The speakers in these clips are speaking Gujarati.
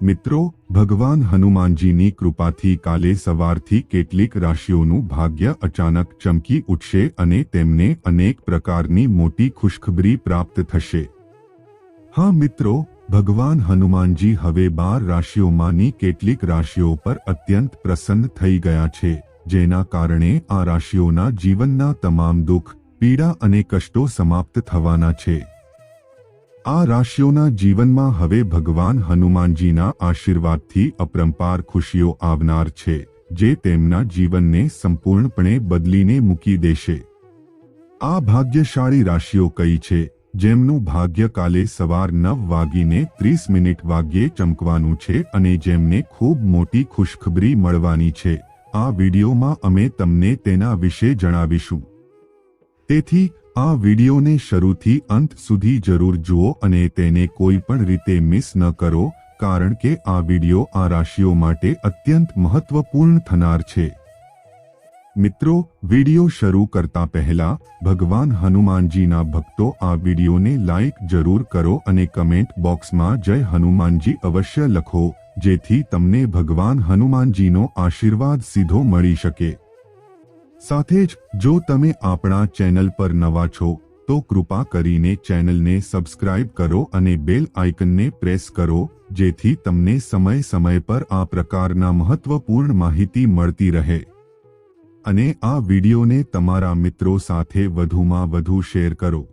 મિત્રો, ભગવાન હનુમાનજીની કૃપાથી કાલે સવારથી કેટલીક રાશિઓનું ભાગ્ય અચાનક ચમકી ઉઠશે અને તેમને અનેક પ્રકારની મોટી ખુશખબરી પ્રાપ્ત થશે. હા મિત્રો, ભગવાન હનુમાનજી હવે બાર રાશિઓમાંની કેટલીક રાશિઓ પર અત્યંત પ્રસન્ન થઈ ગયા છે, જેના કારણે આ રાશિઓના જીવનના તમામ દુઃખ, પીડા અને કષ્ટો સમાપ્ત થવાના છે. આ રાશિઓના જીવનમાં હવે ભગવાન હનુમાનજીના આશીર્વાદથી અપરંપાર ખુશીઓ આવનાર છે, જે તેમના જીવનને સંપૂર્ણપણે બદલીને મૂકી દેશે. આ ભાગ્યશાળી રાશિઓ કઈ છે, જેમનું ભાગ્ય કાલે સવાર નવ વાગીને ત્રીસ મિનિટ વાગ્યે ચમકવાનું છે અને જેમને ખૂબ મોટી ખુશખબરી મળવાની છે, આ વિડીયોમાં અમે તમને તેના વિશે જણાવીશું. તેથી આ વિડીયોને શરૂથી અંત સુધી જરૂર જુઓ અને તેને કોઈ પણ રીતે મિસ ન કરો, કારણ કે આ વીડિયો આ રાશિઓ માટે અત્યંત મહત્વપૂર્ણ થનાર છે. મિત્રો, વીડિયો શરૂ કરતા પહેલા, ભગવાન હનુમાનજીના ભક્તો આ વિડીયોને લાઈક જરૂર કરો અને કમેન્ટ બોક્સમાં જય હનુમાનજી અવશ્ય લખો, જેથી તમને ભગવાન હનુમાનજીનો આશીર્વાદ સીધો મળી શકે. સાથે જ, જો તમે આપણા ચેનલ પર નવા છો, તો કૃપા કરીને ચેનલને સબસ્ક્રાઇબ કરો અને બેલ આઇકનને પ્રેસ કરો, જેથી તમને સમય સમય પર આ પ્રકારના મહત્વપૂર્ણ માહિતી મળતી રહે. અને આ વિડીયોને તમારા મિત્રો સાથે વધુમાં વધુ શેર કરો.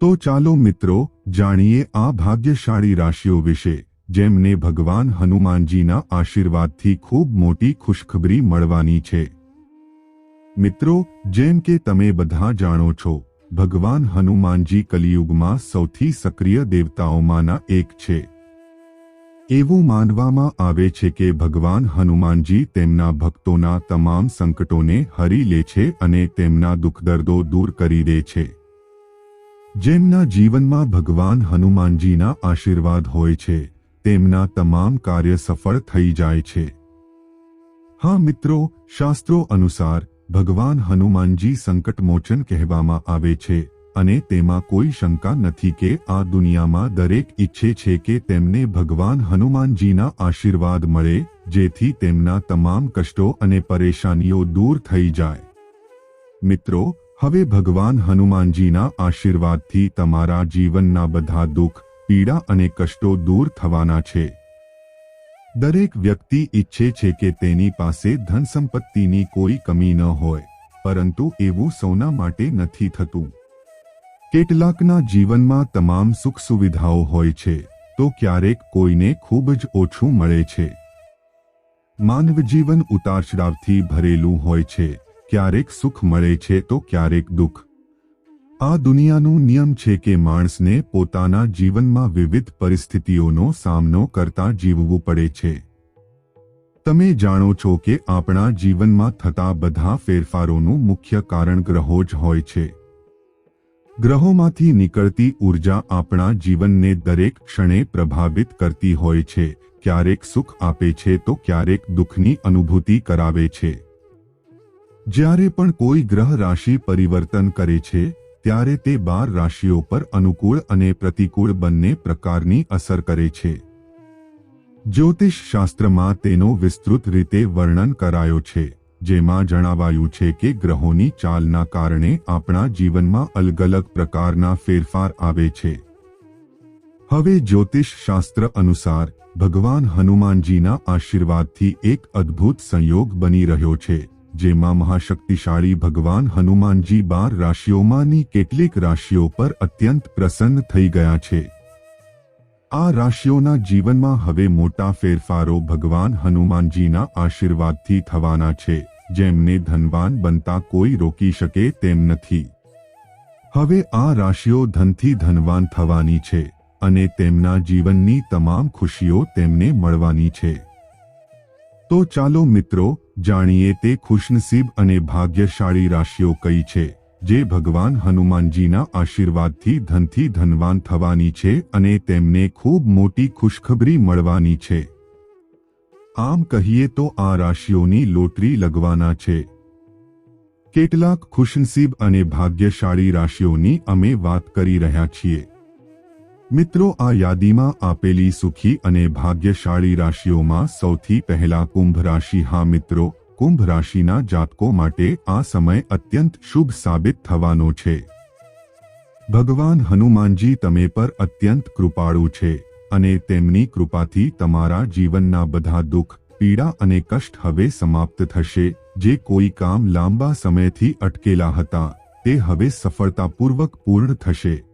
તો ચાલો મિત્રો, જાણીએ આ ભાગ્યશાળી રાશિઓ વિશે, જેમને ભગવાન હનુમાનજીના આશીર્વાદથી ખૂબ મોટી ખુશખબરી મળવાની છે. મિત્રો, જેમ કે તમે બધા જાણો છો, ભગવાન હનુમાનજી કલિયુગમાં સૌથી સક્રિય દેવતાઓમાંના એક છે. એવું માનવામાં આવે છે કે ભગવાન હનુમાનજી તેમના ભક્તોના તમામ સંકટોને હરી લે છે અને તેમના દુઃખદર્દો દૂર કરી દે છે. જેમના જીવનમાં ભગવાન હનુમાનજીના આશીર્વાદ હોય છે, તેમના તમામ કાર્ય સફળ થઈ જાય છે. હા મિત્રો, શાસ્ત્રો અનુસાર ભગવાન હનુમાનજી સંકટમોચન કહેવામાં આવે છે અને તેમાં કોઈ શંકા નથી કે આ દુનિયામાં દરેક ઈચ્છે છે કે તેમને ભગવાન હનુમાનજીના આશીર્વાદ મળે, જેથી તેમના તમામ કષ્ટો અને પરેશાનીઓ દૂર થઈ જાય. મિત્રો, હવે ભગવાન હનુમાનજીના આશીર્વાદથી તમારા જીવનના બધા દુઃખ, પીડા અને કષ્ટો દૂર થવાના છે. દરેક વ્યક્તિ ઈચ્છે છે કે તેની પાસે ધન સંપત્તિની કોઈ કમી ન હોય, પરંતુ એવું સૌના માટે નથી થતું. કેટલાકના જીવનમાં તમામ સુખ સુવિધાઓ હોય છે, તો ક્યારેક કોઈને ખૂબ જ ઓછું મળે છે. માનવ જીવન ઉતારચડાવથી ભરેલું હોય છે, ક્યારેક સુખ મળે છે તો ક્યારેક દુઃખ. આ દુનિયાનું નિયમ છે કે માણસને પોતાના જીવનમાં વિવિધ પરિસ્થિતિઓનો સામનો કરતા જીવવું પડે છે. તમે જાણો છો કે આપણા જીવનમાં થતા બધા ફેરફારોનું મુખ્ય કારણ ગ્રહો જ હોય છે. ગ્રહોમાંથી નીકળતી ઊર્જા આપણા જીવનને દરેક ક્ષણે પ્રભાવિત કરતી હોય છે, ક્યારેક સુખ આપે છે તો ક્યારેક દુઃખની અનુભૂતિ કરાવે છે. જ્યારે પણ કોઈ ગ્રહ રાશિ પરિવર્તન કરે છે ત્યારે તે બાર રાશિઓ પર અનુકૂળ અને પ્રતિકૂળ બંને પ્રકારની અસર કરે છે. જ્યોતિષ શાસ્ત્રમાં તેનો વિસ્તૃત રીતે વર્ણન કરાયો છે, જેમાં જણાવાયું છે કે ગ્રહોની ચાલના કારણે આપણા જીવનમાં અલગ અલગ પ્રકારના ફેરફાર આવે છે. હવે જ્યોતિષ શાસ્ત્ર અનુસાર ભગવાન હનુમાનજીના આશીર્વાદથી એક અદ્ભુત સંયોગ બની રહ્યો છે. જેમાં મહાશક્તિશાળી ભગવાન હનુમાનજી બાર રાશિઓમાંની કેટલીક રાશિઓ પર અત્યંત પ્રસન્ન થઈ ગયા છે. આ રાશિઓના જીવનમાં હવે મોટા ફેરફારો ભગવાન હનુમાનજીના આશીર્વાદથી થવાના છે. જેમને ધનવાન બનતા કોઈ રોકી શકે તેમ નથી. હવે આ રાશિઓ ધનથી ધનવાન થવાની છે અને તેમના જીવનની તમામ ખુશીઓ તેમને મળવાની છે. તો ચાલો મિત્રો જાણીએ તે ખુશનસીબ અને ભાગ્યશાળી રાશિઓ કઈ છે, જે ભગવાન હનુમાનજીના આશીર્વાદથી ધનથી ધનવાન થવાની છે અને તેમને ખૂબ મોટી ખુશખબરી મળવાની છે. આમ કહીએ તો આ રાશિઓની લોટરી લગવાના છે. કેટલાક ખુશનસીબ અને ભાગ્યશાળી રાશિઓની અમે વાત કરી રહ્યા છીએ. મિત્રો, આ યાદીમાં આપેલી સુખી અને ભાગ્યશાળી રાશિઓમાં સૌથી પહેલા કુંભ રાશિ. હા મિત્રો, કુંભ રાશિના જાતકો માટે આ સમય અત્યંત શુભ સાબિત થવાનો છે. ભગવાન હનુમાનજી તમે પર અત્યંત કૃપાળુ છે અને તેમની કૃપાથી તમારા જીવનના બધા દુઃખ, પીડા અને કષ્ટ હવે સમાપ્ત થશે. જે કોઈ કામ લાંબા સમયથી અટકેલા હતા, તે હવે સફળતાપૂર્વક પૂર્ણ થશે.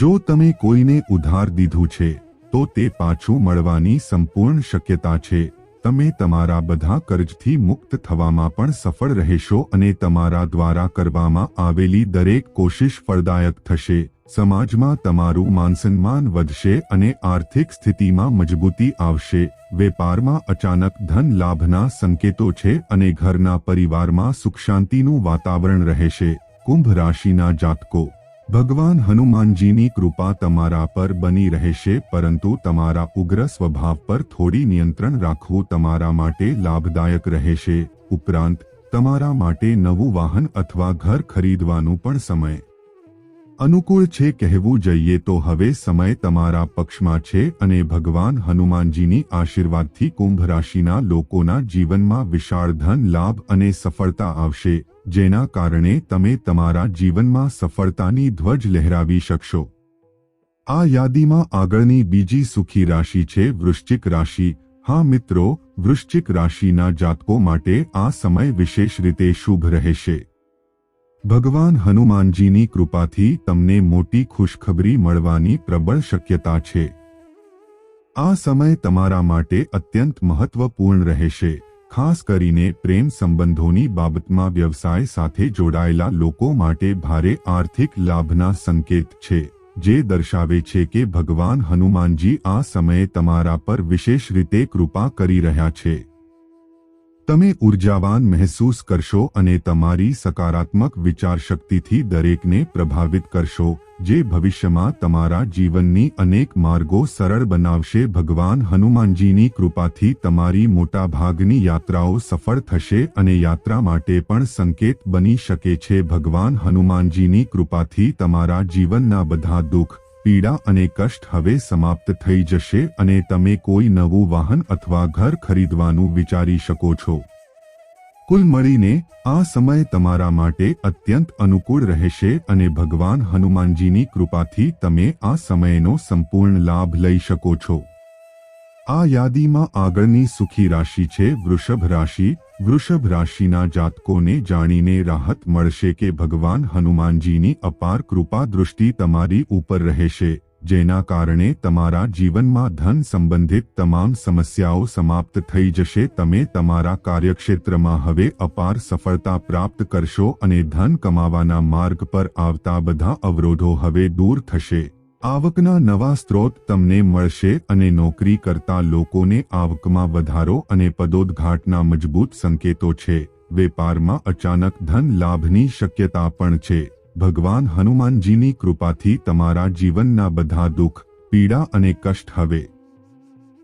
જો તમે કોઈને ઉધાર દીધું છે, તો તે પાછું મળવાની સંપૂર્ણ શક્યતા છે. તમે તમારા બધા કર્જથી મુક્ત થવામાં પણ સફળ રહેશો અને તમારા દ્વારા કરવામાં આવેલી દરેક કોશિશ ફળદાયક થશે. સમાજમાં તમારું માનસન્માન વધશે અને આર્થિક સ્થિતિમાં મજબૂતી આવશે. વેપારમાં અચાનક ધન લાભના સંકેતો છે અને ઘરના પરિવારમાં સુખ શાંતિનું વાતાવરણ રહેશે. કુંભ રાશિના જાતકો ભગવાન હનુમાનજીની કૃપા તમારા પર બની રહેશે, પરંતુ તમારા ઉગ્ર સ્વભાવ પર થોડી નિયંત્રણ રાખવું તમારા માટે લાભદાયક રહેશે. ઉપરાંત, તમારા માટે નવું વાહન અથવા ઘર ખરીદવાનું પણ સમય. અનુકૂળ છે કહેવું જઈએ તો હવે સમય તમારા પક્ષમાં છે અને ભગવાન હનુમાનજીની આશીર્વાદથી કુંભ રાશિના લોકોના જીવનમાં વિશાળ ધન, લાભ અને સફળતા આવશે. જેના કારણે તમે તમારા જીવનમાં સફળતાની ધ્વજ લહેરાવી શકશો. આ યાદીમાં આગળની બીજી સુખી રાશિ છે વૃશ્ચિક રાશિ. હા મિત્રો, વૃશ્ચિક રાશિના જાતકો માટે આ સમય વિશેષ રીતે શુભ રહેશે. ભગવાન હનુમાનજીની કૃપાથી તમને મોટી ખુશખબરી મળવાની પ્રબળ શક્યતા છે. આ સમય તમારા માટે અત્યંત મહત્વપૂર્ણ રહેશે. ખાસ કરીને પ્રેમ સંબંધોની બાબતમાં વ્યવસાય સાથે જોડાયેલા લોકો માટે ભારે આર્થિક લાભના સંકેત છે, જે દર્શાવે છે કે ભગવાન હનુમાનજી આ સમયે તમારા પર વિશેષ રીતે કૃપા કરી રહ્યા છે. તમે ઉર્જાવાન મહેસૂસ કરશો અને તમારી સકારાત્મક વિચારશક્તિથી દરેકને પ્રભાવિત કરશો. જે ભવિષ્યમાં તમારા જીવનની અનેક માર્ગો સરળ બનાવશે, ભગવાન હનુમાનજીની કૃપાથી તમારી મોટાભાગની યાત્રાઓ સફળ થશે અને યાત્રા માટે પણ સંકેત બની શકે છે. ભગવાન હનુમાનજીની કૃપાથી તમારા જીવનના બધા દુઃખ, પીડા અને કષ્ટ હવે સમાપ્ત થઈ જશે અને તમે કોઈ નવું વાહન અથવા ઘર ખરીદવાનું વિચારી શકો છો. કુલ મળીને આ સમય તમારા માટે અત્યંત અનુકૂળ રહેશે અને ભગવાન હનુમાનજીની કૃપાથી તમે આ સમયનો સંપૂર્ણ લાભ લઈ શકો છો. આ યાદીમાં આગળની સુખી રાશિ છે વૃષભ રાશિ. વૃષભ રાશિના જાતકોને જાણીને રાહત મળશે કે ભગવાન હનુમાનજીની અપાર કૃપા દૃષ્ટિ તમારી ઉપર રહેશે. જેના કારણે તમારા જીવનમાં ધન સંબંધિત તમામ સમસ્યાઓ સમાપ્ત થઈ જશે. તમે તમારા કાર્યક્ષેત્રમાં હવે અપાર સફળતા પ્રાપ્ત કરશો અને ધન કમાવાના માર્ગ પર આવતા બધા અવરોધો હવે દૂર થશે. આવકના નવા સ્ત્રોત તમને મળશે અને નોકરી કરતા લોકોને આવકમાં વધારો અને પદોદઘાટના મજબૂત સંકેતો છે. વેપારમાં અચાનક ધન લાભની શક્યતા પણ છે. ભગવાન હનુમાનજીની કૃપાથી તમારા જીવનના બધા દુઃખ, પીડા અને કષ્ટ હવે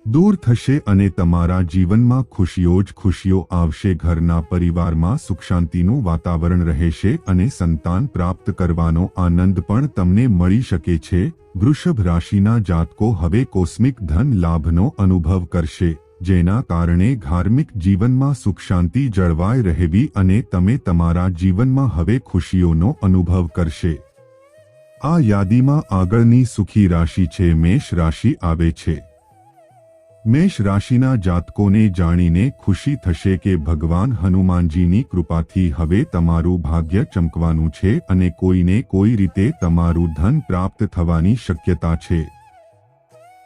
દૂર થશે અને તમારા જીવનમાં ખુશીઓ જ ખુશીઓ આવશે. ઘરના પરિવારમાં સુખ શાંતિનું વાતાવરણ રહેશે અને સંતાન પ્રાપ્ત કરવાનો આનંદ પણ તમને મળી શકે છે. વૃષભ રાશિના જાતકો હવે કોસ્મિક ધન લાભનો અનુભવ કરશે. જેના કારણે ધાર્મિક જીવનમાં સુખ શાંતિ જળવાઈ રહેવી અને તમે તમારા જીવનમાં હવે ખુશીઓનો અનુભવ કરશે. આ યાદીમાં આગળની સુખી રાશિ છે, મેષ રાશિ આવે છે. મેષ રાશિના જાતકોને જાણીને ખુશી થશે કે ભગવાન હનુમાનજીની કૃપાથી હવે તમારું ભાગ્ય ચમકવાનું છે અને કોઈને કોઈ રીતે તમારું ધન પ્રાપ્ત થવાની શક્યતા છે.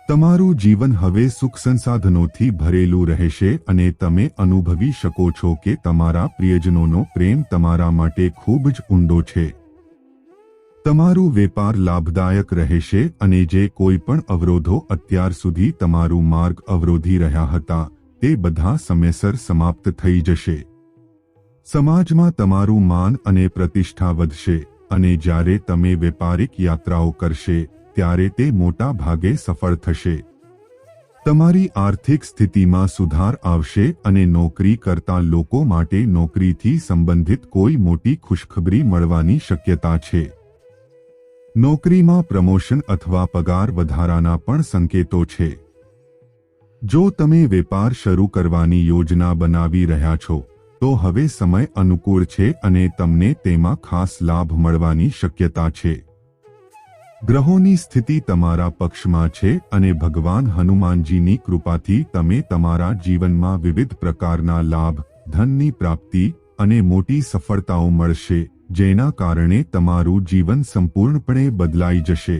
તમારું જીવન હવે સુખ સંસાધનોથી ભરેલું રહેશે અને તમે અનુભવી શકો છો કે તમારા પ્રિયજનોનો પ્રેમ તમારા માટે ખૂબ જ ઊંડો છે. તમારું વેપાર લાભદાયક રહેશે અને જે કોઈ પણ અવરોધો અત્યાર સુધી તમારું માર્ગ અવરોધી રહ્યા હતા, તે બધા સમયસર સમાપ્ત થઈ જશે. સમાજમાં તમારું માન અને પ્રતિષ્ઠા વધશે અને જ્યારે તમે વેપારિક યાત્રાઓ કરશે ત્યારે તે મોટા ભાગે સફળ થશે. તમારી આર્થિક સ્થિતિમાં સુધાર આવશે અને નોકરી કરતા લોકો માટે નોકરીથી સંબંધિત કોઈ મોટી ખુશખબરી મળવાની શક્યતા છે. નોકરીમાં પ્રમોશન અથવા પગાર વધારાના પણ સંકેતો છે. જો તમે વેપાર શરૂ કરવાની યોજના બનાવી રહ્યા છો, તો હવે સમય અનુકૂળ છે અને તમને તેમાં ખાસ લાભ મળવાની શક્યતા છે. ગ્રહોની સ્થિતિ તમારા પક્ષમાં છે અને ભગવાન હનુમાનજીની કૃપાથી તમે તમારા જીવનમાં વિવિધ પ્રકારના લાભ, ધનની પ્રાપ્તિ અને મોટી સફળતાઓ મળશે, જેના કારણે તમારું જીવન સંપૂર્ણપણે બદલાઈ જશે.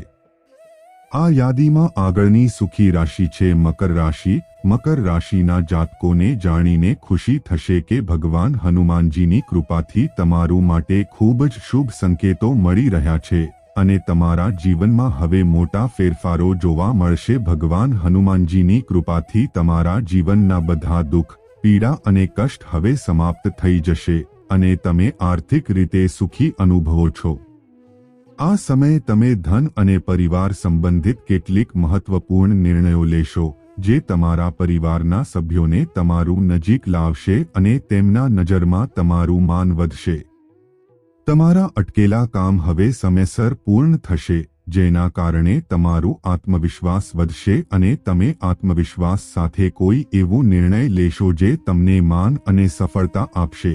આ યાદીમાં આગળની સુખી રાશિ છે મકર રાશિ. મકર રાશિના જાતકોને જાણીને ખુશી થશે કે ભગવાન હનુમાનજીની કૃપાથી તમારું માટે ખૂબ જ શુભ સંકેતો મળી રહ્યા છે. અને તમારા જીવનમાં હવે મોટા ફેરફારો જોવા મળશે. ભગવાન હનુમાનજીની કૃપાથી તમારા જીવનના બધા દુઃખ, પીડા અને કષ્ટ હવે સમાપ્ત થઈ જશે અને તમે આર્થિક રીતે સુખી અનુભવો છો. આ સમયે તમે ધન અને પરિવાર સંબંધિત કેટલીક મહત્વપૂર્ણ નિર્ણયો લેશો, જે તમારા પરિવારના સભ્યોને તમારું નજીક લાવશે અને તેમના નજરમાં તમારું માન વધશે. તમારા અટકેલા કામ હવે સમયસર પૂર્ણ થશે, જેના કારણે તમારું આત્મવિશ્વાસ વધશે અને તમે આત્મવિશ્વાસ સાથે કોઈ એવો નિર્ણય લેશો જે તમને માન અને સફળતા આપશે.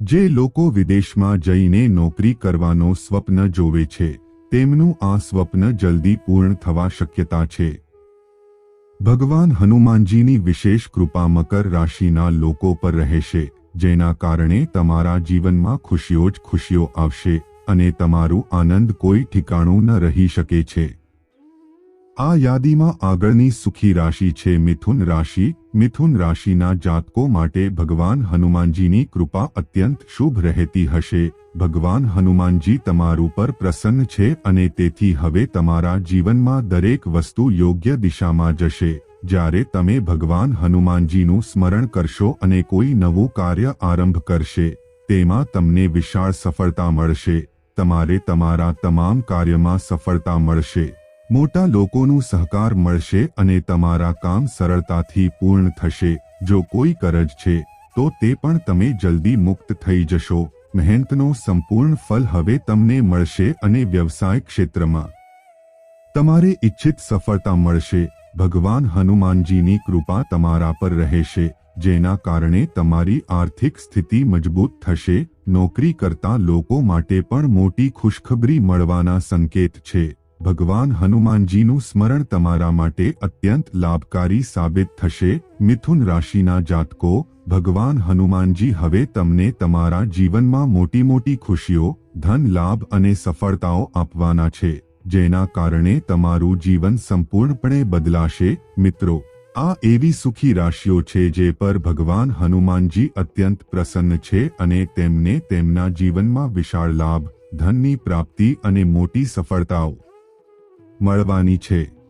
જે લોકો વિદેશમાં જઈને નોકરી કરવાનો સ્વપ્ન જોવે છે, તેમનું આ સ્વપ્ન જલ્દી પૂર્ણ થવા શક્યતા છે. ભગવાન હનુમાનજીની વિશેષ કૃપા મકર રાશિના લોકો પર રહેશે. જેના કારણે તમારા જીવનમાં ખુશીઓ જ ખુશીઓ આવશે અને તમારું આનંદ કોઈ ઠિકાણું ન રહી શકે છે. આ યાદીમાં આગળની સુખી રાશિ છે મિથુન રાશિ. મિથુન રાશિના જાતકો માટે ભગવાન હનુમાનજીની કૃપા અત્યંત શુભ રહેતી હશે. ભગવાન હનુમાનજી તમારું પર પ્રસન્ન છે અને તેથી હવે તમારા જીવનમાં દરેક વસ્તુ યોગ્ય દિશામાં જશે. જ્યારે તમે ભગવાન હનુમાનજીનું સ્મરણ કરશો અને કોઈ નવું કાર્ય આરંભ કરશે, તેમાં તમને વિશાળ સફળતા મળશે, તમારે તમારા તમામ કાર્યમાં સફળતા મળશે, મોટા લોકોનું સહકાર મળશે અને તમારા કામ સરળતાથી પૂર્ણ થશે, જો કોઈ કરજ છે, તો તે પણ તમે જલ્દી મુક્ત થઈ જશો, મહેનતનો સંપૂર્ણ ફલ હવે તમને મળશે અને વ્યવસાય ક્ષેત્રમાં. તમારે ઇચ્છિત સફળતા મળશે ભગવાન હનુમાનજીની કૃપા તમારા પર રહેશે, જેના કારણે તમારી આર્થિક સ્થિતિ મજબૂત થશે, નોકરી કરતા લોકો માટે પણ મોટી ખુશખબરી મળવાના સંકેત છે. ભગવાન હનુમાનજીનું સ્મરણ તમારા માટે અત્યંત લાભકારી સાબિત થશે. મિથુન રાશિના જાતકો, ભગવાન હનુમાનજી હવે તમને તમારા જીવનમાં મોટી મોટી ખુશીઓ, ધન લાભ અને સફળતાઓ આપવાના છે. જેના કારણે તમારું જીવન સંપૂર્ણપણે બદલાશે. મિત્રો, આ એવી સુખી રાશિઓ છે જે પર ભગવાન હનુમાનજી અત્યંત પ્રસન્ન છે અને તેમને તેમના જીવનમાં વિશાળ લાભ, ધનની પ્રાપ્તિ અને મોટી સફળતાઓ મળવાની છે.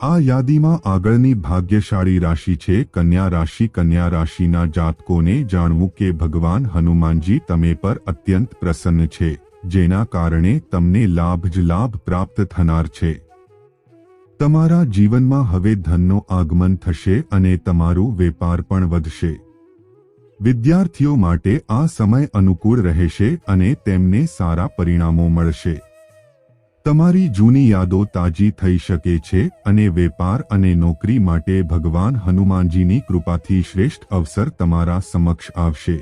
આ યાદીમાં આગળની ભાગ્યશાળી રાશિ છે કન્યા રાશિ. કન્યા રાશિના જાતકોને જાણવું કે ભગવાન હનુમાનજી તમે પર અત્યંત પ્રસન્ન છે. જેના કારણે તમને લાભ જ લાભ પ્રાપ્ત થનાર છે. તમારા જીવનમાં હવે ધનનો આગમન થશે અને તમારું વેપાર પણ વધશે. વિદ્યાર્થીઓ માટે આ સમય અનુકૂળ રહેશે અને તેમને સારા પરિણામો મળશે. તમારી જૂની યાદો તાજી થઈ શકે છે અને વેપાર અને નોકરી માટે ભગવાન હનુમાનજીની કૃપાથી શ્રેષ્ઠ અવસર તમારા સમક્ષ આવશે.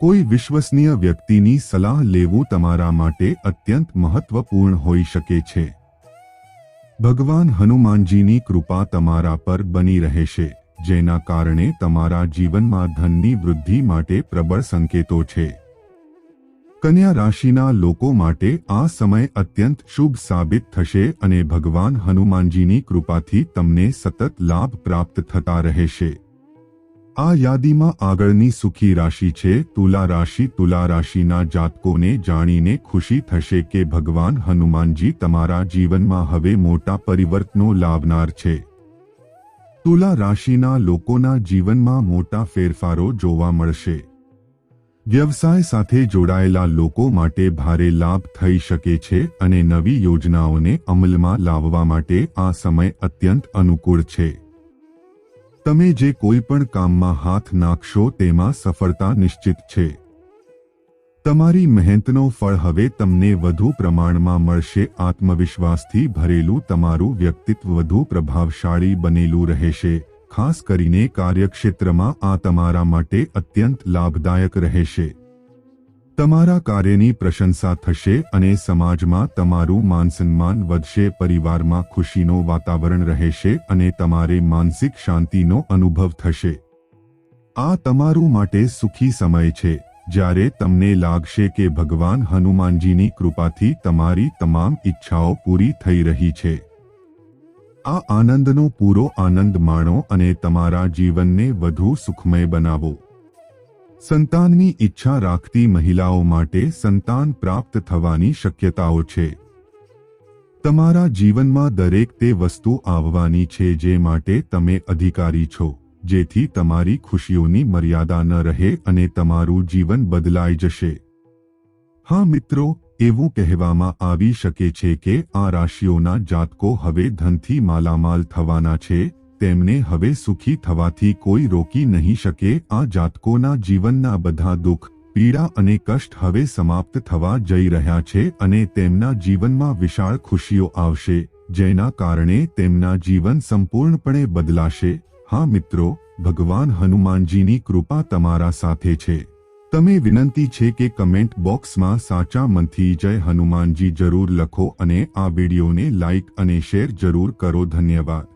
કોઈ વિશ્વસનીય વ્યક્તિની સલાહ લેવું તમારા માટે અત્યંત મહત્વપૂર્ણ હોઈ શકે છે. ભગવાન હનુમાનજીની કૃપા તમારા પર બની રહેશે, જેના કારણે તમારા જીવનમાં ધનની વૃદ્ધિ માટે પ્રબળ સંકેતો છે. કન્યા રાશિના લોકો માટે આ સમય અત્યંત શુભ સાબિત થશે અને ભગવાન હનુમાનજીની કૃપાથી તમને સતત લાભ પ્રાપ્ત થતા રહેશે. આ યાદીમાં આગળની સુખી રાશિ છે. તુલા રાશિ તુલા રાશિના જાતકોને જાણીને ખુશી થશે કે ભગવાન હનુમાનજી તમારા જીવનમાં હવે મોટા પરિવર્તનો લાવનાર છે. તુલા રાશિના લોકોના જીવનમાં મોટા ફેરફારો જોવા મળશે. વ્યવસાય સાથે જોડાયેલા લોકો માટે ભારે લાભ થઈ શકે છે અને નવી યોજનાઓને અમલમાં લાવવા માટે આ સમય અત્યંત અનુકૂળ છે. તમે જે કોઈ પણ કામમાં હાથ નાખશો તેમાં સફળતા નિશ્ચિત છે. તમારી મહેનતનો ફળ હવે તમને વધુ પ્રમાણમાં મળશે. આત્મવિશ્વાસથી ભરેલું તમારું વ્યક્તિત્વ વધુ પ્રભાવશાળી બનેલું રહેશે. ખાસ કરીને કાર્યક્ષેત્રમાં આ તમારા માટે અત્યંત લાભદાયક રહેશે. તમારા કાર્યની પ્રશંસા થશે અને સમાજમાં તમારું માનસન્માન વધશે, પરિવારમાં ખુશીનો વાતાવરણ રહેશે અને તમારે માનસિક શાંતિનો અનુભવ થશે. આ તમારું માટે સુખી સમય છે. જ્યારે તમને લાગશે કે ભગવાન હનુમાનજીની કૃપાથી તમારી તમામ ઈચ્છાઓ પૂરી થઈ રહી છે. આ આનંદનો પૂરો આનંદ માણો અને તમારા જીવનને વધુ સુખમય બનાવો. સંતાનની ઈચ્છા રાખતી મહિલાઓ માટે સંતાન પ્રાપ્ત થવાની શક્યતાઓ છે. તમારા જીવનમાં દરેક તે વસ્તુ આવવાની છે જે માટે તમે અધિકારી છો, જેથી તમારી ખુશીઓની મર્યાદા ન રહે અને તમારું જીવન બદલાઈ જશે. હા મિત્રો, એવું કહેવામાં આવી શકે છે કે આ રાશિઓના જાતકો હવે ધનથી માલામાલ થવાના છે તેમને હવે સુખી થવાથી કોઈ રોકી નહીં શકે. આ જાતકોના જીવનના બધા દુઃખ, પીડા અને કષ્ટ હવે સમાપ્ત થવા જઈ રહ્યા છે અને તેમના જીવનમાં વિશાળ ખુશીઓ આવશે, જેના કારણે તેમના જીવન સંપૂર્ણપણે બદલાશે. હા મિત્રો, ભગવાન હનુમાનજીની કૃપા તમારા સાથે છે. તમે વિનંતી છે કે કમેન્ટ બોક્સમાં સાચા મનથી જય હનુમાનજી જરૂર લખો અને આ વિડીયોને લાઇક અને શેર જરૂર કરો. ધન્યવાદ.